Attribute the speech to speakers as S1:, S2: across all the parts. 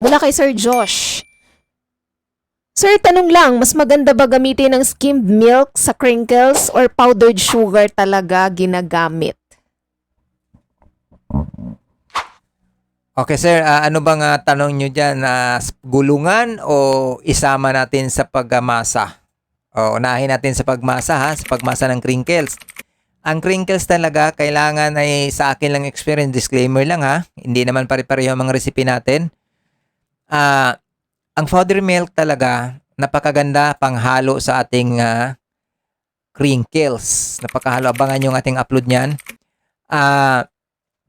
S1: mula kay Sir Josh. Sir, tanong lang, mas maganda ba gamitin ng skimmed milk sa crinkles or powdered sugar talaga ginagamit?
S2: Okay sir, Ah, ano bang ah, tanong nyo dyan? S- gulungan o isama natin sa pagmasa? O unahin natin sa pagmasa ha, sa pagmasa ng crinkles. Ang crinkles talaga, kailangan ay sa akin lang experience, disclaimer lang ha, hindi naman pare-pareho ang mga recipe natin. Ah, ang powder milk talaga, napakaganda panghalo sa ating ah, crinkles. Napakahalo, abangan yung ating upload niyan. Ah,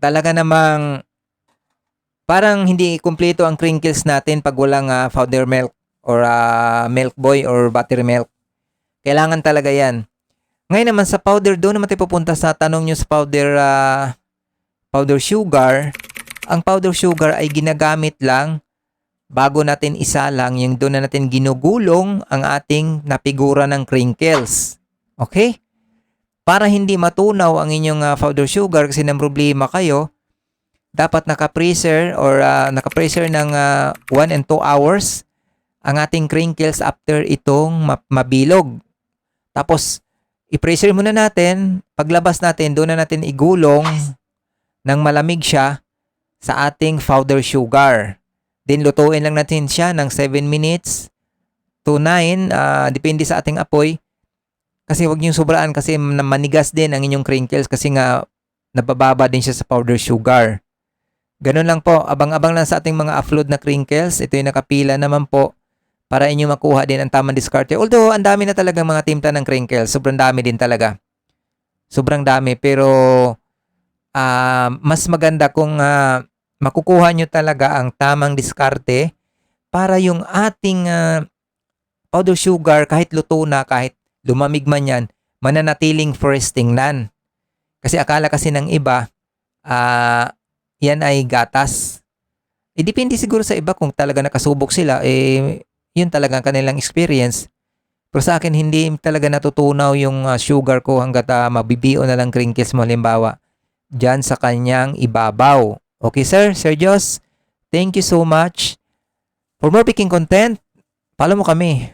S2: talaga namang parang hindi kumpleto ang crinkles natin pag walang ah, powder milk or ah, milk boy or buttermilk. Kailangan talaga yan. Ngayon naman sa powder, doon naman tayo pupunta sa tanong nyo sa powder, ah, powder sugar. Ang powder sugar ay ginagamit lang bago natin isalang yung doon na natin ginugulong ang ating napigura ng crinkles. Okay? Para hindi matunaw ang inyong ah, powder sugar kasi ng problema kayo, dapat naka-freezer or ah, naka-freezer ng 1 and 2 hours ang ating crinkles after itong ma- mabilog. Tapos, i-freezer muna natin. Paglabas natin, doon na natin igulong ng malamig siya sa ating powder sugar. Then, lutuin lang natin siya ng 7 minutes to 9. ah, depende sa ating apoy. Kasi wag niyong sobraan kasi manigas din ang inyong crinkles kasi nga nabababa din siya sa powder sugar. Ganun lang po, abang-abang lang sa ating mga upload na crinkles. Ito yung nakapila naman po para inyo makuha din ang tamang diskarte. Although, ang dami na talagang mga timpla ng crinkles. Sobrang dami din talaga. Sobrang dami. Pero, ah, mas maganda kung ah, makukuha nyo talaga ang tamang diskarte para yung ating ah, powder sugar, kahit luto na, kahit lumamig man yan, mananatiling fresh tingnan. Kasi akala kasi ng iba, ah, yan ay gatas. Eh, depende siguro sa iba kung talaga nakasubok sila, eh, yun talaga ang kanilang experience. Pero sa akin, hindi talaga natutunaw yung ah, sugar ko hanggat uh, mabibio na lang crinkles mo, halimbawa, dyan sa kanyang ibabaw. Okay, sir? Sir Jos, thank you so much. For more picking content, follow mo kami.